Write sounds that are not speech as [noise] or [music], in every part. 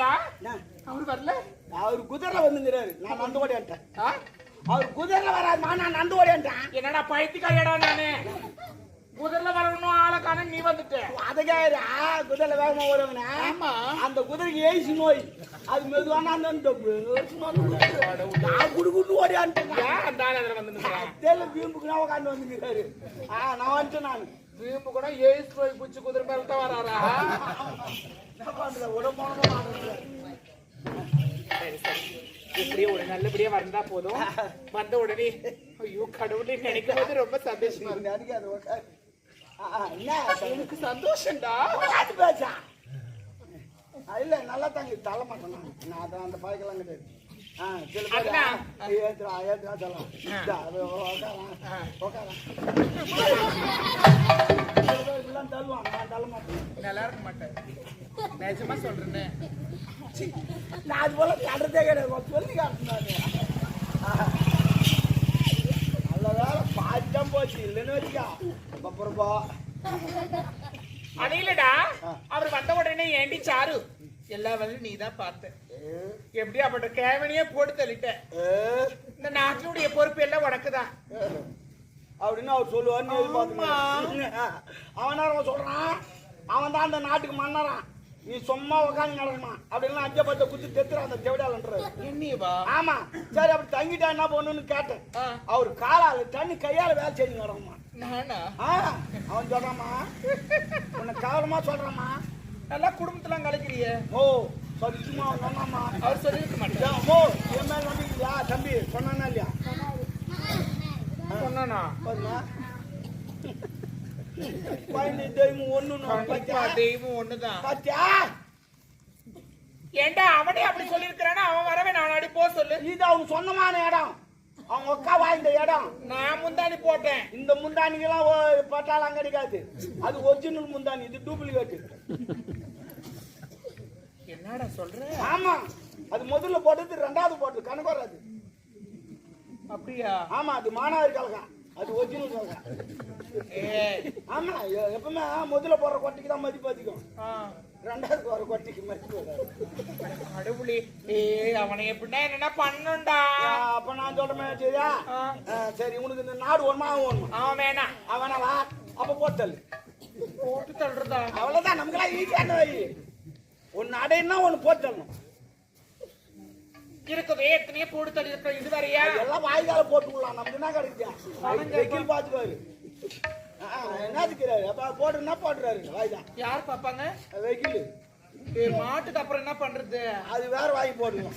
அவர் வரல? அவர் குதிரை வந்துங்கிறாரு. நான் நண்டு ஓடியான்ட்டேன் ஆ? அவர் குதிரை வராதுமா நான் நண்டு ஓடியான்ட்டேன் என்னடா பைத்தியக்காரடா நானு? குதிரைல வரணும் ஆளை காண நீ வந்துட்ட. அதுக்கே குதிரை வேகமா வருவாங்கண்ணா ஆமா. அந்த குதிரைக்கு ஏசி நோய். அது மெதுவான அந்த நான் குடுக்குன்னு ஓடியான்ட்டேன். அந்த ஆள் அதுல வந்து நான் உட்காந்து வந்துங்கிறாரு. ஆ நான் வந்துட்டேன் நான். புடிச்சு குதிரை மேல தான் வராரா? பண்றது உடம்பானமா சரி சரி. இப்படியே ஒரு நல்லபடியா வந்தா போதும். வந்த உடனே ஐயோ கடவுளே நினைக்கும் போது ரொம்ப சந்தோஷமா இருக்கு. எனக்கு சந்தோஷம்டா. இல்ல நல்லா தாங்க தள்ள மாட்டேன் நான். அதான் அந்த பழக்கெல்லாம் கிடையாது ஆ நல்லா இருக்க மாட்டேன் நிஜமா சொல்றேன்னு நான் அது போல கட்டுறதே கிடையாது சொல்லி காட்டுனாரு நல்ல வேலை போச்சு இல்லைன்னு வச்சுக்கா அவர் வந்த உடனே ஏண்டி சாரு? எல்லா வேலையும் நீ தான் பார்த்த எப்படி அப்பட்ட கேவனியே போட்டு தள்ளிட்ட இந்த நாட்டினுடைய பொறுப்பு எல்லாம் உனக்குதான். ஏ. அப்படின்னு அவர் எதிர்பார்த்துங்க அவன் அவன் சொல்றான்? அவன் தான் அந்த நாட்டுக்கு மன்னரான் நீ சும்மா உட்காந்து நடக்குமா அப்படின்னு அஞ்ச பச்சை குத்தி தெத்துறான் அந்த செவிடாலன்றாரு என்னையவா? ஆமா. சரி அப்படி தங்கிட்டா என்ன பண்ணுன்னு கேட்டேன். அவர் காலால தண்ணி கையால வேலை செஞ்சு நடக்குமா நானா? அவன் சொல்றாமா உன்னை கவலமா சொல்றாமா நல்லா குடும்பத்துல கலைக்கிறிய? ஓ சத்தியமா சொன்னாமா அவர் சொல்லிருக்க மாட்டேன் ஓ என் மேல நம்பிக்கையா தம்பி? சொன்னானா இல்லையா? சொன்னானா? பதினஞ்சு தெய்வம் ஒண்ணு தெய்வம் ஒண்ணுதான் பாத்தியா? ஏண்டா அவனே அப்படி சொல்லிருக்கிறானா அவன் வரவே நான் அடி போ சொல்லு. இது அவன் சொந்தமான இடம். அவங்க அக்கா வாழ்ந்த இடம்? நான் முந்தாணி போட்டேன். இந்த முந்தானிக்கெல்லாம் பட்டாலாம் கிடைக்காது அது ஒரிஜினல் முந்தானி இது டூப்ளிகேட் என்னடா சொல்ற? ஆமா. அது முதல்ல போட்டது ரெண்டாவது போட்டது கணக்கு வராது. அப்படியா? ஆமா அது மாணவர் கலகம் அது ஒரிஜினல் கலகம் ஏய். ஆமா எப்பவுமே முதல்ல போடுற கொட்டைக்கு தான் மதிப்பு அதிகம். ரெண்டாவது போடுற கொட்டைக்கு ஏய் அவனை எப்படின்னா என்னன்னா பண்ணுண்டா. அப்ப நான் சொல்றேன் சரியா? சரி உனக்கு இந்த நாடு ஒண்ணுமா அவன் அவன் வேணாம் அவனா வா அப்ப போட்டல் போட்டு தள்ளுறதா? அவ்வளவுதான் நமக்கெல்லாம் ஈஸியான வழி ஒன்னு அடையினா ஒன்னு போட்டணும் எத்தனையோ போட்டு தள்ளி இது வேறையா? எல்லாம் வாய்க்கால போட்டுக்கலாம் நமக்கு என்ன கிடைக்கும் வெக்கில் பாத்துக்குவாரு என்னத்துக்கிறாரு அப்ப போட்டுன்னா போட்டுறாரு? வாய்தான் யார் பாப்பாங்க? வெக்கில் ஏய், மாட்டுக்கு அப்புறம் என்ன பண்றது? அது வேற வாங்கி போடுவோம்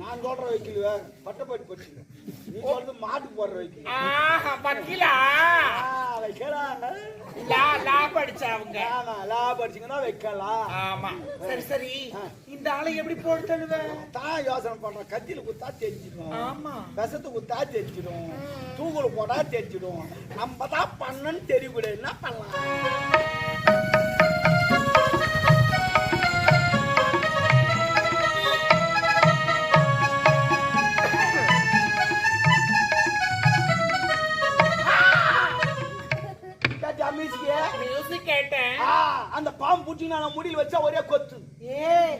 நான் சொல்ற வைக்கல் வேற. பட்டப்பட்டு பட்டு நீ சொல்றது மாட்டுக்கு போடுற வைக்கல் ஆஹா பக்கிலா வைக்கலாம். லா லா படிச்சா அவங்க. ஆமா லா படிச்சீங்கன்னா வைக்கலாம். ஆமா. சரி சரி. இந்த ஆளை எப்படி போட்டு தள்ளுவேன் தான் யோசனை பண்றேன். கத்தியில குத்தா தெரிஞ்சிடும் ஆமா. விஷத்து குத்தா தெரிஞ்சிடும் தூக்குல போட்டா தெரிஞ்சிடும் நம்ம தான் பண்ணன்னு தெரியக்கூடாது. என்ன பண்ணலாம்? பாம்பு பூச்சி நான் முடியல வச்சா ஒரே கொத்து. ஏய்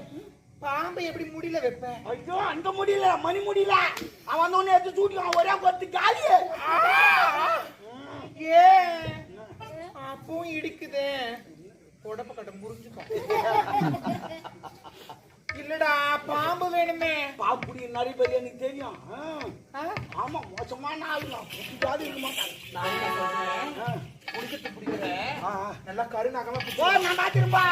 பாம்பை எப்படி முடியல வைப்பேன்? ஐயோ அந்த முடியல மணி முடியல. அவன் ஒண்ணு எடுத்து சூட்டிக்கலாம் ஒரே கொத்து காலி ஏ அப்பவும் இடிக்குதே. உடம்ப கட்ட முறிஞ்சுக்கும் இல்லடா பாம்பு வேணுமே. பாம்பு புடி நிறைய பேர் எனக்கு தெரியும்? ஆமா மோசமான ஆளுங்க புடிக்காது இருக்க மாட்டாங்க நான் என்ன சொல்றேன்? ஆ. குடிக்கிறது பிடிக்கிற ஆ, ஆ. நல்லா கரு நகமா ஓ நான் பாத்திருப்பா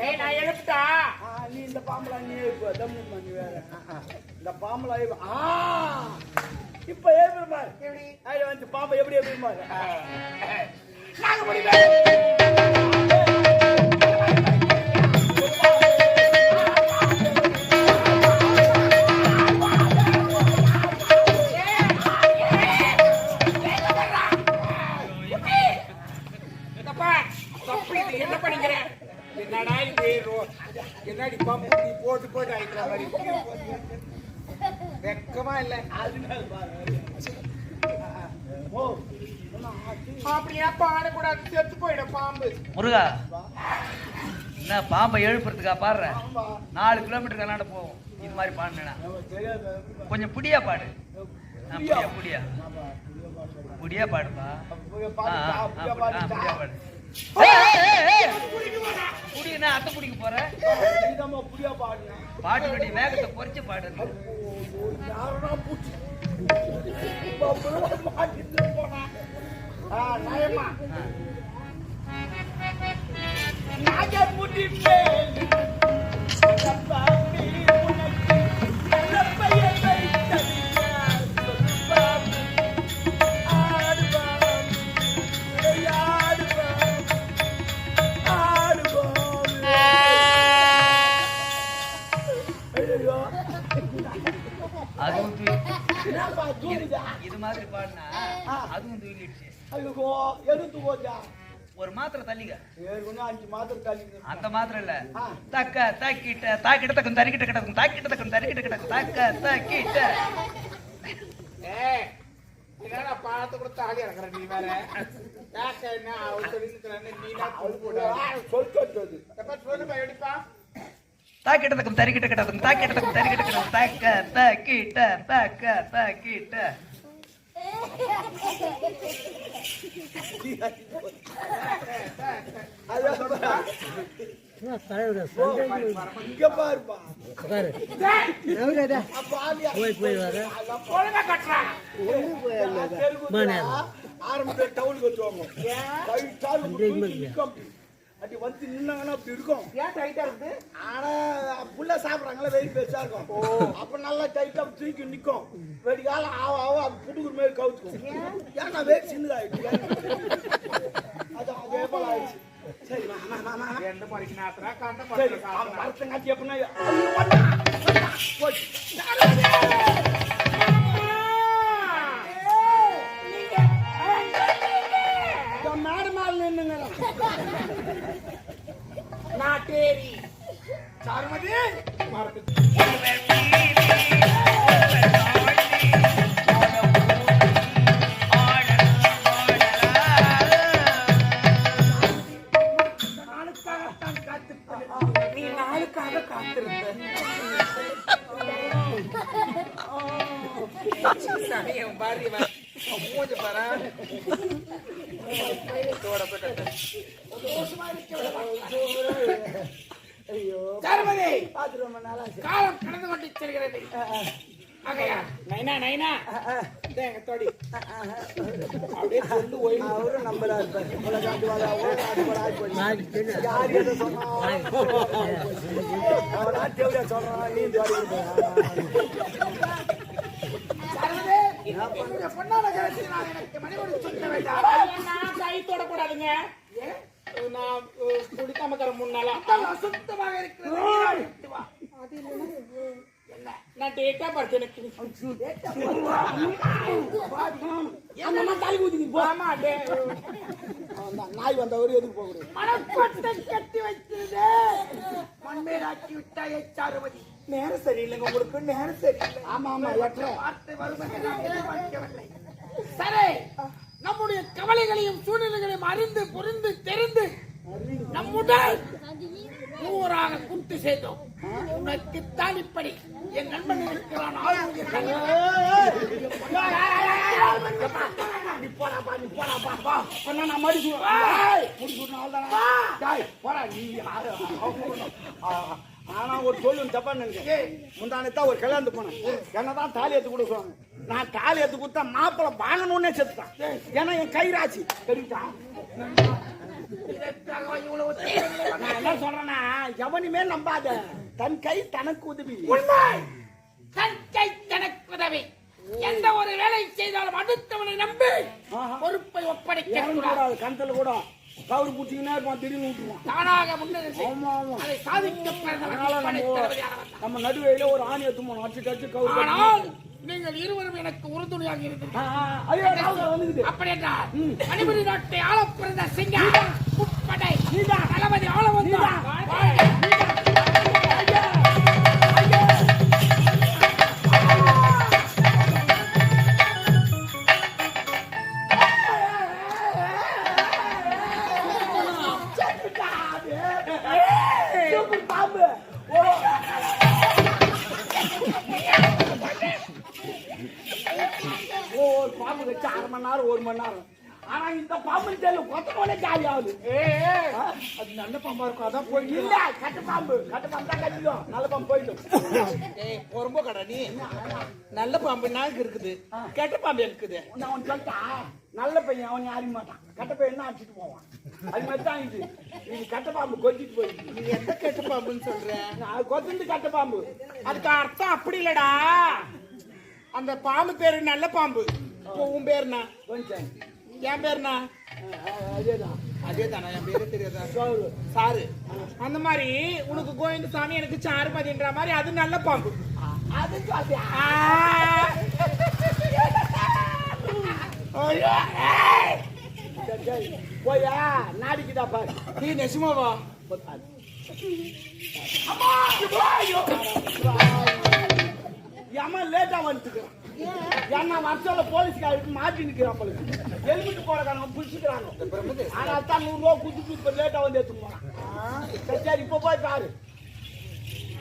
ஏய் நான் எழுப்பிட்டா நீ இந்த பாம்பலா நீ இப்ப தம்முமா நீ வேற. இந்த பாம்பலா இப்ப ஆ இப்ப எப்படி பாரு எப்படி ஐயா வந்து பாம்பை எப்படி எப்படி பாரு என்னடி பம்பு நீ போட்டு போட்டு ஆயிக்கிற மாதிரி. வெக்கமா இல்ல? அப்படியே பாடக்கூடாது செத்து போயிடும் பாம்பு. முருகா என்ன பாம்பை எழுப்புறதுக்கா பாடுற? நாலு கிலோமீட்டர் கலாண்ட போகும் இது மாதிரி பாடுனா கொஞ்சம் புடியா பாடு. ஆ, புடியா புடியா. புடியா பாடுப்பா. புடியா பாடு. ஏய், ஏய், அத்தை குடிக்க போற நீதாம்மா புரியா பாடுனா. பாட்டு வேகத்தை குறைச்சு பாடு ஓ, யாருடா பூச்சி? மாட்டிட்டு போனா. ஆ, மேல் தூங்குதா? இது மாதிரி பாடினா அதுவும் தூக்கிடுச்சு ஐயோ, போச்சா? ஒரு மாத்திரை தள்ளிக்க ஏற்கனவே அஞ்சு மாதம் கழிங்க. அந்த மாத்திரை இல்ல. தக்க தாக்கிட்ட தாக்கிட்ட தக்கம் தரிக்கிட்ட கிடக்கும் தாக்கிட்ட தக்கம் தரிக்கிட்ட கிடக்கும். தக்க தாக்கிட்ட. என்னடா பாத்து கூட தாலி இறக்குற நீ வேற? என்ன அவர் சொல்லிருக்கிறான்னு நீ தான் சொல்லு போட. சொல்லுப்பா எப்படிப்பா தாக்கிட்ட தக்கம் தரிக்கிட்ட கிடக்கும் தாக்கிட்ட தக்கம் தரிக்கிட்ட கிடக்கும் தக்க தாக்கிட்ட தக்க தாக்கிட்ட அதான் ஓ. அப்படி வந்து நின்னாங்கன்னா அப்படி இருக்கும். ஏன் டைட்டா இருக்குது ஆனா புள்ள சாப்பிடுறாங்களா வெயில் பெருசா இருக்கும். அப்ப நல்லா டைட்டா தூக்கி நிக்கும். வெடிக்கால ஆவ ஆவ அது புடுக்குற மாதிரி கவுத்துக்கும். ஏன்னா வெயில் சின்னதாயிடுச்சு அது அதே போல ஆயிடுச்சு. சரி மா, மா, மா, மா. எந்த பறிக்கு நாத்துறா கண்ட மரத்தங்காட்டி எப்படின்னா ஐயோ, வந்தா, வந்தா, போச்சு. இதோ மேடு மேல நின்னுங்க. நாட்டேரி சார்மதி மரத்து நான் குடிக்காம தர முன்னால சுத்தமாக இருக்கிறது நான் டேட்டா பார்த்து எனக்கு அந்த அம்மா தலை ஊதி போ டே நாய் வந்தவர் எதுக்கு போக கூடாது மனக்கொட்டை கட்டி வைக்கிறது. மண்மேலாக்கி விட்டா எச்சாருமதி நேரம் சரியில்லைங்க உங்களுக்கு நேரம் சரியில்லை. ஆமா ஆமா எட்டரை. வார்த்தை வருவதை நான் எதிர்பார்க்கவில்லை. சரி நம்முடைய கவலைகளையும் சூழ்நிலைகளையும் அறிந்து புரிந்து தெரிந்து நம்முடன் ஊராக கூட்டு செய்தோம். உனக்கு தாலிப்படி என் நண்பன் இருக்கிறான் ஆனா ஒரு சொல்லு தப்பா நினைக்க முந்தானத்தான் ஒரு கல்யாணத்துக்கு போனேன். என்னதான் தாலி எடுத்து கொடுக்க சொன்னாங்க நான் தாலி எடுத்து கொடுத்தா மாப்பிள்ளை வாங்கணும்னே செத்துட்டான். ஏன்னா என் கை ராசி தெரியுதா? நான் என்ன சொல்றேன்னா எவனுமே நம்பாத தன் கை தனக்கு உதவி. உண்மை. கற்கை கணக்கு உதவி. எந்த ஒரு வேலை செய்தாலும் அடுத்தவனை நம்பி. பொறுப்பை ஒப்படைக்க கூடாது. கணத்துல கூட. கவுரு பிடிச்சிங்கன்னா இருப்பான் திடீர்னு விட்டுருவான் தானாக முன்னெடுத்து ஆமா ஆமா. அதை சாதிக்க அதனால நம்ம நம்ம நடுவையில ஒரு ஆணி எடுத்து போனோம் அடிச்சு அடிச்சு கவுரு நீங்கள் இருவரும் எனக்கு உறுதுணையாக இருக்கிறீர்கள் அப்படி என்றால் மணிபுரி நாட்டை ஆள பிறந்த சிங்கம் முப்படை தளபதி ஆள வந்தார் நல்ல பாம்பா இருக்கும். அதான் போய் இல்ல கட்டு பாம்பு கட்டு பாம்பு தான் கட்டிடும். நல்ல பாம்பு போயிடும் ஏய் பொறும்போ கடா நீ. நல்ல பாம்பு நாக்கு இருக்குது. கெட்ட பாம்பு இருக்குது நான் அவன் சொல்லிட்டா. நல்ல பையன் அவன் அறிய மாட்டான். கட்ட பையன் அடிச்சுட்டு போவான்? அது மாதிரி தான் இது. இது கட்ட பாம்பு கொத்திட்டு போயிடுச்சு நீ எந்த கெட்ட பாம்புன்னு சொல்ற? அது கொத்துண்டு கட்ட பாம்பு. அதுக்கு அர்த்தம் அப்படி இல்லடா. அந்த பாம்பு பேரு நல்ல பாம்பு. உன் பேருனா? கொஞ்சம். என் பேருனா? அதேதான். அதே தானே என் பேரு தெரியாதா? சாரு. அந்த மாதிரி உனக்கு கோவிந்த சாமி எனக்கு சாருமதின்ற மாதிரி அது நல்ல பாம்பு. அது! சரி, சரி. போயா? நாடிக்குதா பாரு. நீ நெசுமாவா ஏமா லேட்டா வந்துட்டுக்கிறான் ஏன்னா வருஷம்ல போலீஸ்காருக்கு மாட்டி நிக்கிறான் போல ஹெல்மெட் போடுறாங்க புடிச்சுக்கிறாங்க ஆனா தான் நூறு ரூபா குடுத்துட்டு இப்ப லேட்டா வந்து எடுத்துட்டு போறான் சரி இப்ப போய் பாரு.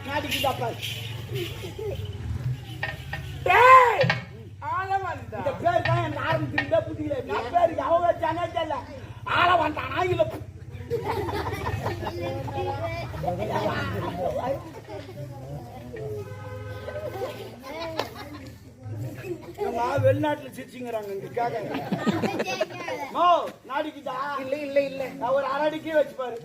நாடிக்குதா பாரு. டேய்! ஆள வந்தா. இந்த பேர் தான் எனக்கு ஆரம்பிச்சிருந்தே புரியல நான் பேர் எவன் வச்சானே தெரியல. ஆள வந்தானா இல்ல. [laughs] ஏம்மா, வெளிநாட்டுல சிரிச்சுங்கிறாங்க இங்க. ஓ நாடிக்குதா? இல்ல இல்ல இல்ல. நான் ஒரு அரடிக்கே வச்சு பாரு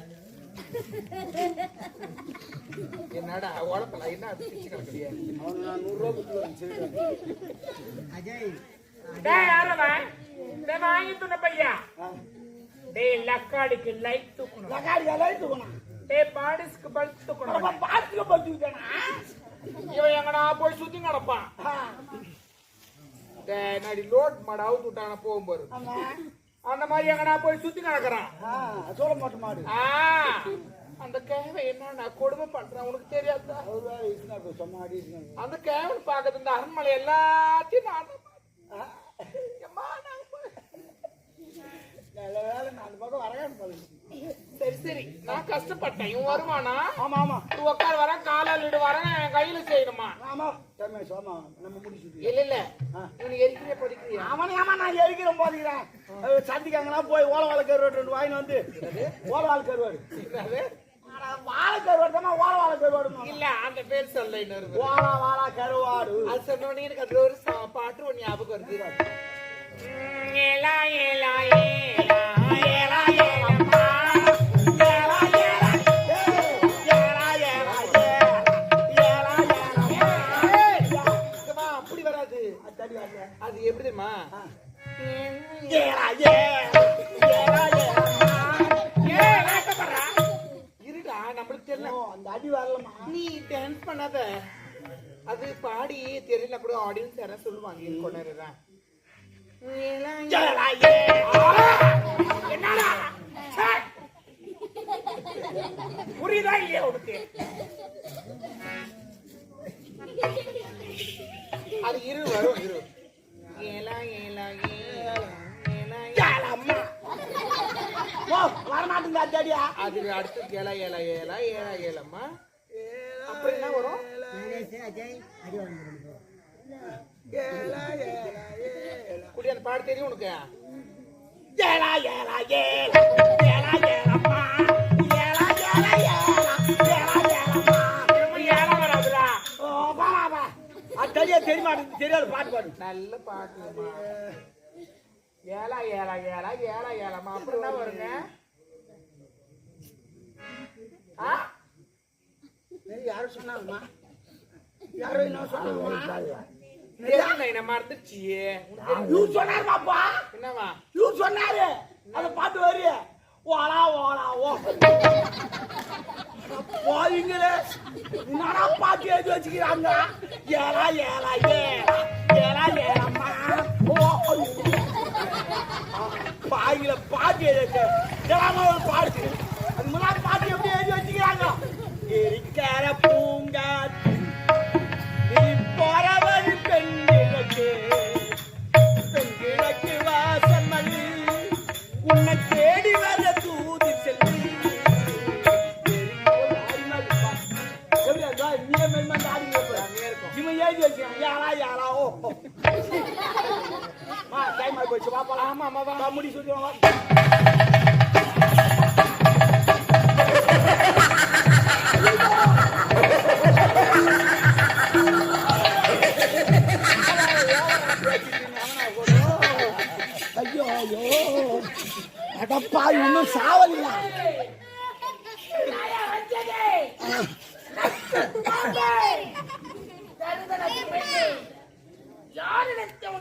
என்னடா உழப்பல என்ன அது பிச்சு கிடக்குறியே? அவனுக்கு நான் நூறு ரூபா கொடுத்துருவேன் சரி டேய் யாரவன் டேய் வாங்கி துண்ண பையா? டேய் லக்காடிக்கு லைட் தூக்கணும். எல்லாம் தூக்கணும்? டேய் பாடிஸ்க்கு பல்ப் தூக்கணும். நம்ம பாத்துக்க படுத்துக்கிட்டேனா இவன் எங்கடா போய் சுத்தி நடப்பான் டேய் நடி லோட் மாடு அவுத்து விட்டான போகும்போது ஆமா. அந்த மாதிரி எங்கடா போய் சுத்தி நடக்கிறான்? சொல்ல மாட்டேன் மாடு. அந்த கேவன் என்ன கொடுமை பண்றான் உனக்கு தெரியாதா. அந்த கேவன் பாக்குறது இந்த அரண்மனை எல்லாத்தையும் நான் தான் பார்த்தேன். எம்மா, நான் போய்- நல்ல வேலை அந்த பக்கம் வரகான்னு பாருங்க சரி சரி. நான் கஷ்டப்பட்டேன். இவன் வருவானா? ஆமா ஆமா. நீ உட்கார் வர காலால் இடு வர கையில செய்யணுமா? ஆமா ரமேஷ் ஆமா நம்ம முடிச்சுட்டு இல்ல இல்ல. இவனுக்கு எரிக்கிறிய படிக்கிறியா அவனே ஆமா நான் எரிக்கிறேன் போதுக்கிறேன். சந்திக்காங்கன்னா போய் ஓல வாழை கருவாடு ரெண்டு வாங்கி வந்து ஓல வாழை கருவாடு. ஆனா, வாழை கருவாடு தான் ஓல வாழை கருவாடு இல்ல அந்த பேர் சொல்ல இன்னொரு வாழை கருவாடு. அது சொன்ன உடனே எனக்கு அதுல ஒரு பாட்டு ஞாபகம் வருது. அது எப்படி தெரியுமா. இருடா நம்மளுக்கு தெரியல. அந்த அடி வரலமா நீ டான்ஸ் பண்ணாத. அது பாடி தெரியல கூட ஆடியன்ஸ் யாராவது சொல்லுவாங்க கொண்டாடுறேன் ஏலா ஏலா. என்னடா ச்சே! புரியுதா இல்லையா உனக்கு அது இரு வரும் இரு ஏலா ஏலா ஏலா ஏலா அம்மா. ஓ, வரமாட்டேங்குது அத்தாடியா. அது அடுத்து ஏலா ஏலா ஏலா ஏலா ஏலம்மா அப்புறம் என்ன வரும் அஜய் ஏலா, ஏலா. குடி அந்த பாட்டு தெரியும் உனக்கு ஏலா, ஏலா, ஏலா. ஏலா, ஏலம்மா. ஏலா, ஏலா, ஏலா. ஏலா, ஏலம்மா. ஏலா வராதுடா ஓ, வா, வா, வா. அத்தாடியா தெரிய மாட்டேங்குது. தெரியாத பாட்டு பாடு நல்ல பாட்டுமா ஏலா ஏலா ஏலா ஏலா ஏலாமா அப்புறம் என்ன வருங்க ஆ? யாரும் சொன்னாங்கம்மா யாரும் என்ன சொன்னாங்கம்மா தெரியுங்க, என்ன மறந்துடுச்சு இவர் சொன்னாருமாப்பா என்னவா? இவர் சொன்னாரு. அந்த பாட்டு ஓலா ஓலா ஓ போவீங்களே. என்னடா பாட்டு எழுதி வச்சுக்கிறாங்க? ஏலா ஏலா ஏலா ஏலா ஏலம்மா ஓ பாயில பாட்டு எழுதி இதெல்லாம் ஒரு பாட்டு? அது முன்னாடி பாட்டு எப்படி எழுதி வச்சுக்கிறாங்க? பூங்காற்று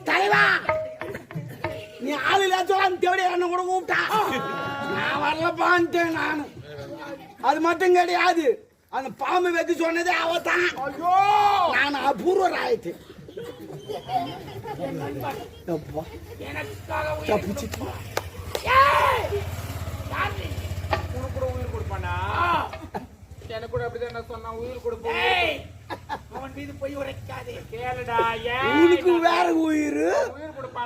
தலைவா! நீ ஆளு இல்லாச்சும் தேவையா என்ன கூட கூப்பிட்டா. நான் வரலப்பான்ட்டேன் நானு. அது மட்டும் கிடையாது. அந்த பாம்பு வைக்க சொன்னதே அவதான். ஐயோ! நான் அபூர்வ ராயத்து எனக்கு கூட அப்படிதான் சொன்னா உயிர் கொடுப்பேன் அவன் மீது போய் உரைக்காதே. கேளுடா உனக்கு வேற உயிர்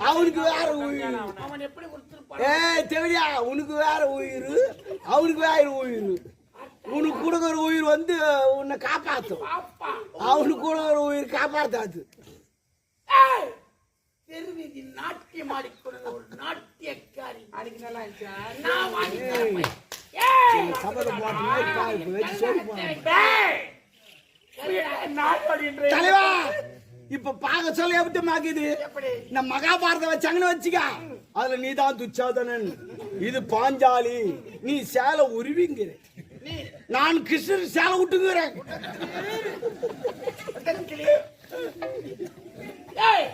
அவனுக்கு வேற உயிர் அவன்? எப்படி கொடுத்துருப்பான்? ஏய் தெரியா உனக்கு வேற உயிர். அவனுக்கு வேற உயிர். உனக்கு கொடுக்குற உயிர் வந்து உன்னை காப்பாத்தும். அவனுக்கு கொடுக்குற உயிர் காப்பாத்தாது. தெருவீதி நாட்டியம் ஆடிக்கொண்ட ஒரு நாட்டியக்காரி. அன்னைக்கு நல்லா இருந்துச்சா நான் வாங்கி சபதம் போட்ட மாதிரி கால் வச்சு சொல்லி போறான். டேய்! நான் அப்படின்ற தலைவா இப்ப பார்க்க சொல்ல எப்படி மாக்குது. எப்படி? இந்த மகாபாரதம் வச்சாங்கன்னு வச்சுக்க. அதுல நீ தான் துச்சாதனன். இது பாஞ்சாலி. நீ சேலை உருவிங்கிற. நான் கிருஷ்ணர் சேலை விட்டுங்கிறேன் ஏய்,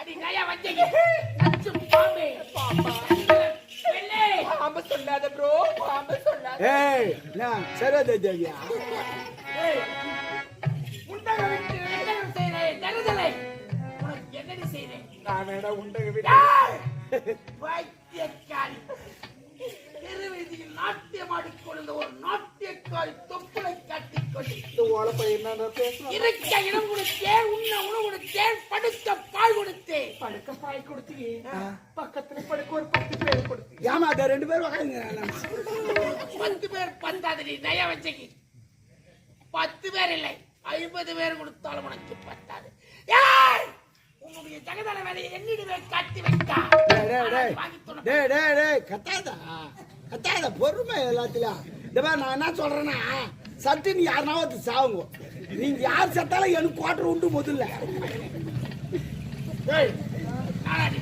அடி நயா வந்தீங்க. நச்சும் பாம்பே. வெள்ளை. பாம்பு சொல்லாத ப்ரோ பாம்பு சொல்லாத. ஏய் நான் சரோதா தேவியா? ஏய், உண்டகம் ஒரு நாட்டியக்காரி தொப்புளை கட்டிக்கொண்டு இருக்க இடம் கொடுத்தேன் உன்ன உணவு கொடுத்தேன் படுக்க பால் கொடுத்தேன் படுக்க பாய் கொடுத்தீங்க பக்கத்துல படுக்க ஒரு பத்து பேர் கொடுத்தீங்க ஏமா ரெண்டு பேரும் பத்து பேர் பத்தாது நய வச்சகி பத்து பேர் இல்லை. ஐம்பது பேர் கொடுத்தாலும் உனக்கு பத்தாது ஏய்! உன்னுடைய ஜெகதல வேலையை என்னிடமே காட்டி வைத்தா டேய், டேய், டேய். வாங்கி துணை. டேய் டேய் டேய் கத்தாதா கத்தாத பொறுமை எல்லாத்திலும் இந்த மாதிரி நான் என்ன சொல்றேன்னா சட்டு நீ யாருனா வந்து சாவுங்க நீங்க யார் செத்தாலும் எனக்கு குவாட்டர் உண்டு முதல்ல ஏய், நானாடி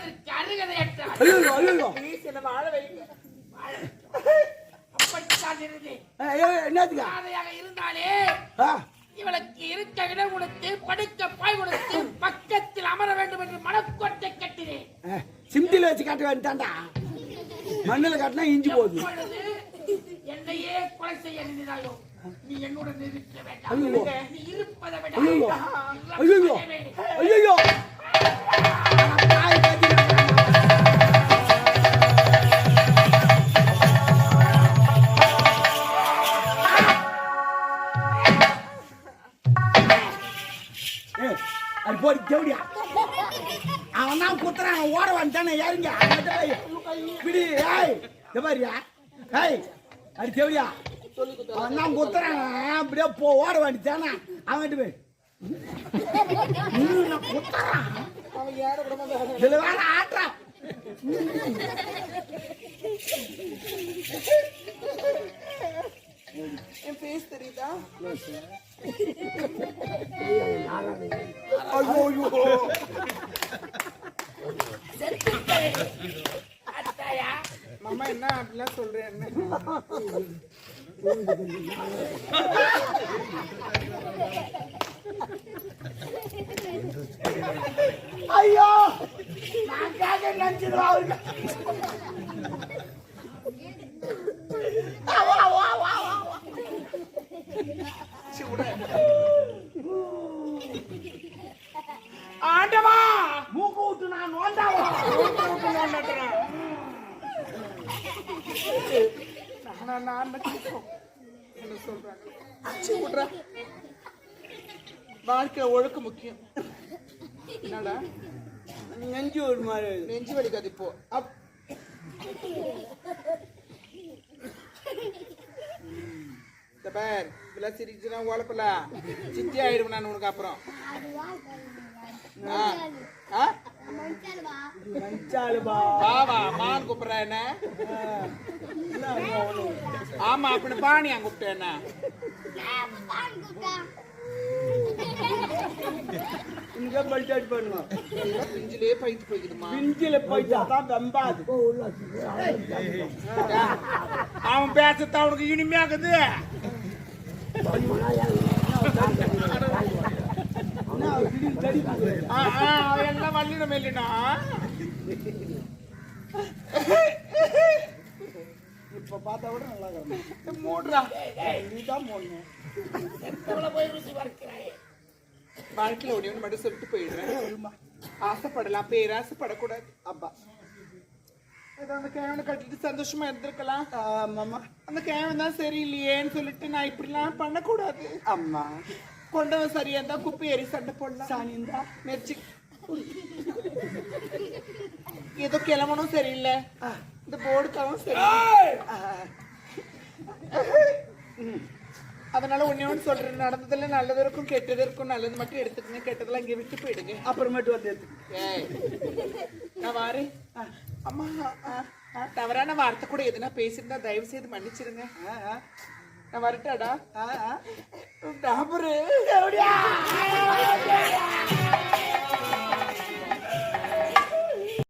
வாழ்வதற்கு ப்ளீஸ் என்ன வாழ. வைங்க. வாழ அப்படித்தான் இருந்தேன். ஐயோ என்னதுக்கா பாதையாக இருந்தாலே ஆ. இவளுக்கு இருக்க இடம் கொடுத்து படுக்க பாய் கொடுத்து பக்கத்தில் அமர வேண்டும் என்று மனக்கோட்டை கட்டினேன். சிம்டியில் வச்சு காட்ட வேண்டாம்டா மண்ணில் காட்டினா இஞ்சி போகுது. என்னையே கொலை செய்ய நினைந்தாயோ நீ என்னுடன் இருக்க. வேண்டாம். நீ இருப்பதை விட ஐயோ. ஐயோ. ஐயோ. அவன் தான் குத்துறான். ஓட வந்துட்டானே. யாருங்க பிடி ஏய் இந்த மாதிரியா ஏய் அது தேவடியா அவன் தான் குத்துறான். அப்படியே போ ஓட வந்துட்டானா. அவன் போய். குத்துறான். இதுல வேற ஆட்டுறான் என் பேஸ் தெரியுதா? மாமா என்ன அப்படிலாம் சொல்றேன் ஐயோ! நான் கேட்க நினைச்சிடுவா அவருக்கு வா, வா, வா, வா, வா. ஆண்டவா மூக்கு விட்டு நான் நோண்டாவா நான் நான் என்ன சொல்றாங்க அச்சி விடுறா வாழ்க்கை ஒழுக்க முக்கியம். என்னடா? நெஞ்சு ஒரு மாதிரி நெஞ்சு வலிக்காது இப்போ. அப். இந்த பேர் இப்பெல்லாம் சிரிச்சுனா உழப்பல சித்தி ஆயிடுவேன் நான் உனக்கு அப்புறம். ஆ. ஆ? மஞ்சாலுபா வா வா மான் கூப்பிடுற என்ன? ஆமா அப்படி பாணியா கூப்பிட்டேன் என்ன? இங்க பல்டாட் எல்லாம் பிஞ்சிலே பைத்து போய்க்குதுமா பிஞ்சில போயிட்டா தான் வெம்பாது. அவன் பேசத்த அவனுக்கு இனிமையாக்குது எல்லாம் வள்ளிடம் இல்லைனா இப்ப பார்த்தா கூட நல்லா இருக்கணும் மூடுறா. நீ தான் போடணும் போய் ருசி பார்க்கிறாயே? வாழ்க்கையில ஒண்ணு மட்டும் சொல்லிட்டு போயிடுறேன் ஆசைப்படலாம் பேராசைப்படக்கூடாது அப்பா அந்த கேவனை கட்டிட்டு சந்தோஷமா இருந்திருக்கலாம் ஆமாம்மா அந்த கேவன் தான் சரியில்லையேன்னு சொல்லிட்டு நான் இப்படிலாம் பண்ணக்கூடாது அம்மா கொண்டவன் சரியா இருந்தா குப்பை ஏறி சண்டை போடலாம் சாணிந்தா மெர்ச்சி ஏதோ கிளம்பணும் சரியில்லை இந்த போர்டுக்காகவும் சரி அதனால ஒன்னு சொல்றேன். நடந்ததுல நல்லது இருக்கும் கெட்டது இருக்கும் நல்லது மட்டும் எடுத்துக்கங்க. கெட்டதெல்லாம் இங்க விட்டு போயிடுங்க. அப்புறமேட்டு வந்து எடுத்துக்கங்க. நான் வாரு அம்மா. தவறான வார்த்தை கூட எதுனா பேசியிருந்தா தயவு செய்து மன்னிச்சிருங்க. நான் வரட்டாடா? டாபரு.